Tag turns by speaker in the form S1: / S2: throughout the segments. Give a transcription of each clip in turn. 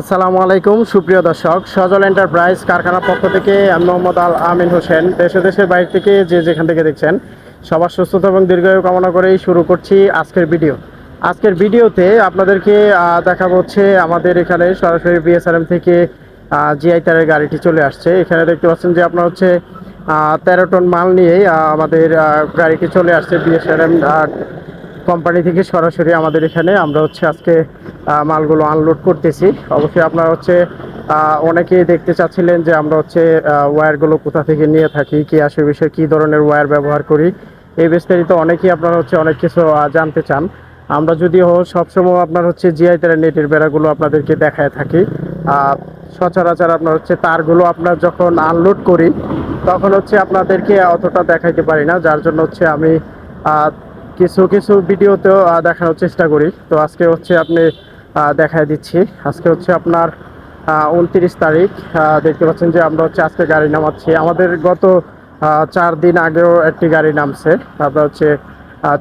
S1: আসসালামু আলাইকুম, সুপ্রিয় দর্শক। সজল এন্টারপ্রাইজ কারখানার পক্ষ থেকে আমি মোহাম্মদ আল আমিন হোসেন। দেশে দেশের বাইরে থেকে যে যেখান থেকে দেখছেন, সবার সুস্থতা এবং দীর্ঘায়ু কামনা করেই শুরু করছি আজকের ভিডিও। আজকের ভিডিওতে আপনাদেরকে দেখাবো হচ্ছে আমাদের এখানে সরাসরি বিএসআরএম থেকে জিআই তারের গাড়িটি চলে আসছে। এখানে দেখতে পাচ্ছেন যে আপনার হচ্ছে তেরো টন মাল নিয়েই আমাদের গাড়িটি চলে আসছে বিএসআরএম কোম্পানি থেকে সরাসরি আমাদের এখানে আমরা হচ্ছে আজকে মালগুলো আনলোড করতেছি। অবশ্যই আপনারা হচ্ছে অনেকেই দেখতে চাচ্ছিলেন যে আমরা হচ্ছে ওয়্যারগুলো কোথা থেকে নিয়ে থাকি, কি আসে বিষয়ে কী ধরনের ওয়্যার ব্যবহার করি। এই বিস্তারিত অনেকেই আপনারা হচ্ছে অনেক কিছু জানতে চান। আমরা যদিও সবসময় আপনার হচ্ছে জিআই তারা নেটের বেড়াগুলো আপনাদেরকে দেখায় থাকি। সচরাচর আপনার হচ্ছে তারগুলো আপনার যখন আনলোড করি, তখন হচ্ছে আপনাদেরকে অতটা দেখাইতে পারি না। যার জন্য হচ্ছে আমি কিছু কিছু ভিডিওতেও দেখানোর চেষ্টা করি। তো আজকে হচ্ছে আপনি দেখায় দিচ্ছি। আজকে হচ্ছে আপনার উনত্রিশ তারিখ দেখতে পাচ্ছেন যে আমরা হচ্ছে আজকে গাড়ি নামাচ্ছি। আমাদের গত চার দিন আগেও একটি গাড়ি নামছে। আপনার হচ্ছে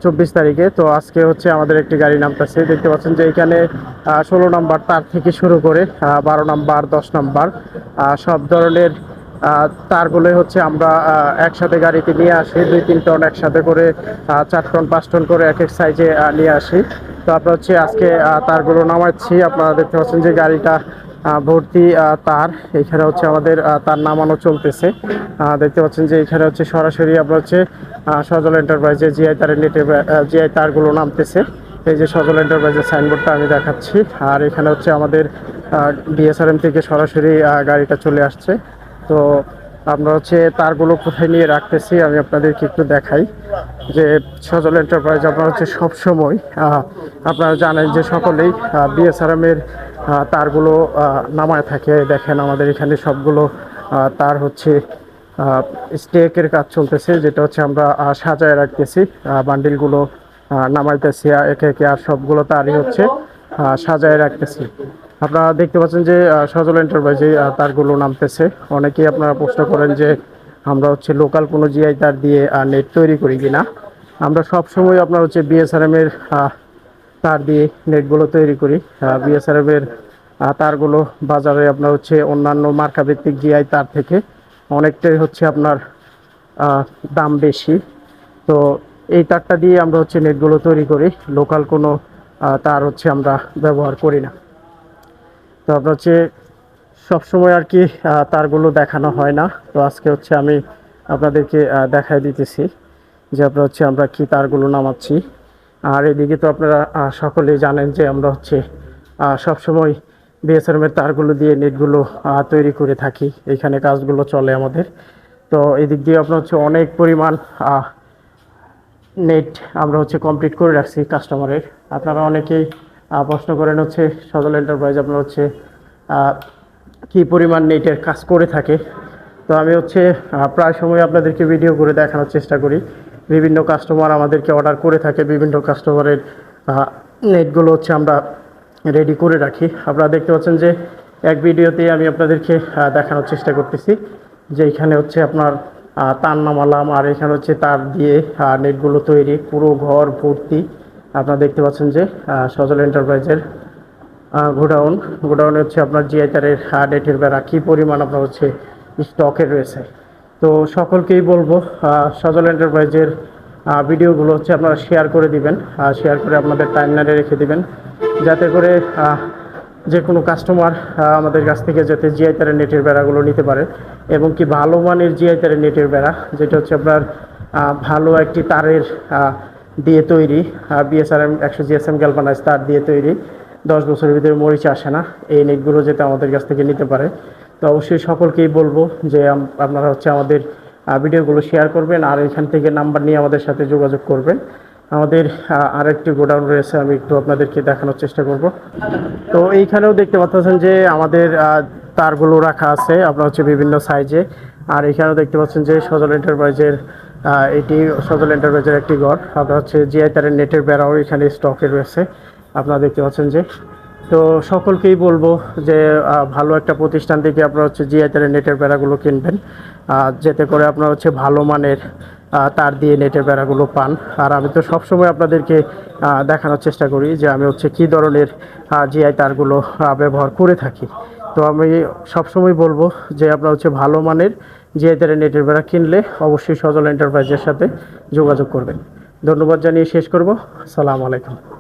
S1: চব্বিশ তারিখে। তো আজকে হচ্ছে আমাদের একটি গাড়ি নামতেছে। দেখতে পাচ্ছেন যে এখানে ষোলো নাম্বার তার থেকে শুরু করে বারো নাম্বার, দশ নাম্বার সব ধরনের তারগুলোই হচ্ছে আমরা একসাথে গাড়িতে নিয়ে আসি, দুই, তিন টন একসাথে করে চার টন, পাঁচ টন করে এক এক সাইজে নিয়ে আসি। তো আপনার হচ্ছে আজকে তারগুলো নামাচ্ছি। আপনারা দেখতে পাচ্ছেন যে গাড়িটা ভর্তি তার। এখানে হচ্ছে আমাদের তার নামানো চলতেছে। দেখতে পাচ্ছেন যে এখানে হচ্ছে সরাসরি আপনার হচ্ছে সজল এন্টারপ্রাইজে জিআই তারের নেটে জিআই তারগুলো নামতেছে। এই যে সজল এন্টারপ্রাইজের সাইনবোর্ডটা আমি দেখাচ্ছি। আর এখানে হচ্ছে আমাদের ডিএসআরএম থেকে সরাসরি গাড়িটা চলে আসছে। তো আমরা হচ্ছে তারগুলো কোথায় নিয়ে রাখতেছি আমি আপনাদেরকে একটু দেখাই যে সজল এন্টারপ্রাইজ আপনার হচ্ছে সবসময় আপনারা জানেন যে সকলেই বিএসআরএম এর আহ, তারগুলো নামায় থাকে। দেখেন আমাদের এখানে সবগুলো তার হচ্ছে স্টেকের কাজ চলতেছে যেটা হচ্ছে আমরা সাজায় রাখতেছি বান্ডিলগুলো নামাইতেছি একে একে আর সবগুলো তারই হচ্ছে সাজায় রাখতেছি। আপনারা দেখতে পাচ্ছেন যে সজল এন্টারপ্রাইজে তারগুলো নামতেছে। অনেকেই আপনারা প্রশ্ন করেন যে, আমরা হচ্ছে লোকাল কোনো জিআই তার দিয়ে নেট তৈরি করি কিনা। আমরা সব সময় আপনার হচ্ছে বিএসআরএম এর তার দিয়ে নেটগুলো তৈরি করি। বিএসআরএফ এর তারগুলো বাজারে আপনার হচ্ছে অন্যান্য মার্কা ভিত্তিক জিআই তার থেকে অনেকটাই হচ্ছে আপনার দাম বেশি। তো এই তারটা দিয়ে আমরা হচ্ছে নেটগুলো তৈরি করি। লোকাল কোনো তার হচ্ছে আমরা ব্যবহার করি না। তো আপনার হচ্ছে সবসময় আর কি তারগুলো দেখানো হয় না। তো আজকে হচ্ছে আমি আপনাদেরকে দেখাই দিতেছি যে আপনার হচ্ছে আমরা কি তারগুলো নামাচ্ছি। আর এদিকে তো আপনারা সকলেই জানেন যে আমরা হচ্ছে সবসময় বিএসএমের তারগুলো দিয়ে নেটগুলো তৈরি করে থাকি। এখানে কাজগুলো চলে আমাদের। তো এদিক দিয়ে আপনার হচ্ছে অনেক পরিমাণ নেট আমরা হচ্ছে কমপ্লিট করে রাখছি কাস্টমারের আপনারা অনেকেই প্রশ্ন করেন হচ্ছে সজল এন্টারপ্রাইজ আপনার হচ্ছে কি পরিমাণ নেটের কাজ করে থাকে। তো আমি হচ্ছে প্রায় সময় আপনাদেরকে ভিডিও করে দেখানোর চেষ্টা করি। বিভিন্ন কাস্টমার আমাদেরকে অর্ডার করে থাকে, বিভিন্ন কাস্টমারের নেটগুলো হচ্ছে আমরা রেডি করে রাখি। আপনারা দেখতে পাচ্ছেন যে, এক ভিডিওতে আমি আপনাদেরকে দেখানোর চেষ্টা করতেছি, যে এখানে হচ্ছে আপনার তার নামালাম, আর এখানে হচ্ছে তার দিয়ে নেটগুলো তৈরি, পুরো ঘর ভর্তি। আপনারা দেখতে পাচ্ছেন যে সজল এন্টারপ্রাইজের গোডাউন। গোডাউনে হচ্ছে আপনার জিআই তারের নেটের বেড়া। কী পরিমাণ আপনার হচ্ছে স্টকে রয়েছে? তো সকলকেই বলব সজল এন্টারপ্রাইজের ভিডিওগুলো হচ্ছে আপনারা শেয়ার করে দিবেন। শেয়ার করে আপনাদের টাইমলাইনে রেখে দিবেন। যাতে করে যে কোনো কাস্টমার আমাদের কাছ থেকে যাতে জিআই তারের নেটের বেড়াগুলো নিতে পারে। এবং কি ভালো মানের জিআই তারের নেটের বেড়া, যেটা হচ্ছে আপনার ভালো একটি তারের দিয়ে তৈরি বিএসআরএম একশো জিএসএম গ্যালভানাইজ তার দিয়ে তৈরি। দশ বছরের ভিতরে মরিচ আসে না, এই নেটগুলো যাতে আমাদের কাছ থেকে নিতে পারে। তো অবশ্যই সকলকেই বলব যে আপনারা হচ্ছে আমাদের ভিডিওগুলো শেয়ার করবেন, আর এখান থেকে নাম্বার নিয়ে আমাদের সাথে যোগাযোগ করবেন। আমাদের আরেকটি গোডাউন রয়েছে, আমি একটু আপনাদেরকে দেখানোর চেষ্টা করব। তো এইখানেও দেখতে পাচ্ছেন যে আমাদের তারগুলো রাখা আছে, আপনার হচ্ছে বিভিন্ন সাইজে আর এখানেও দেখতে পাচ্ছেন যে সজল এন্টারপ্রাইজের এটি সজল এন্টারপ্রাইজের একটি গড় আপনার হচ্ছে জিআই তারের নেটের বেড়াও এখানে স্টকে রয়েছে। আপনারা দেখতে পাচ্ছেন যে, তো সকলকেই বলব যে ভালো একটা প্রতিষ্ঠান থেকে আপনারা হচ্ছে জিআই তারের নেটের বেড়াগুলো কিনবেন। যেতে করে আপনারা হচ্ছে ভালো মানের তার দিয়ে নেটের বেড়াগুলো পান। আর আমি তো সবসময় আপনাদেরকে দেখানোর চেষ্টা করি যে, আমি হচ্ছে কি ধরনের জিআই তারগুলো ব্যবহার করে থাকি। তো আমি সবসময় বলব যে, আপনার হচ্ছে ভালো মানের যে তারা নেটের বেড়া কিনলে অবশ্যই সজল এন্টারপ্রাইজের সাথে যোগাযোগ করবেন। ধন্যবাদ জানিয়ে শেষ করব। সালাম আলাইকুম।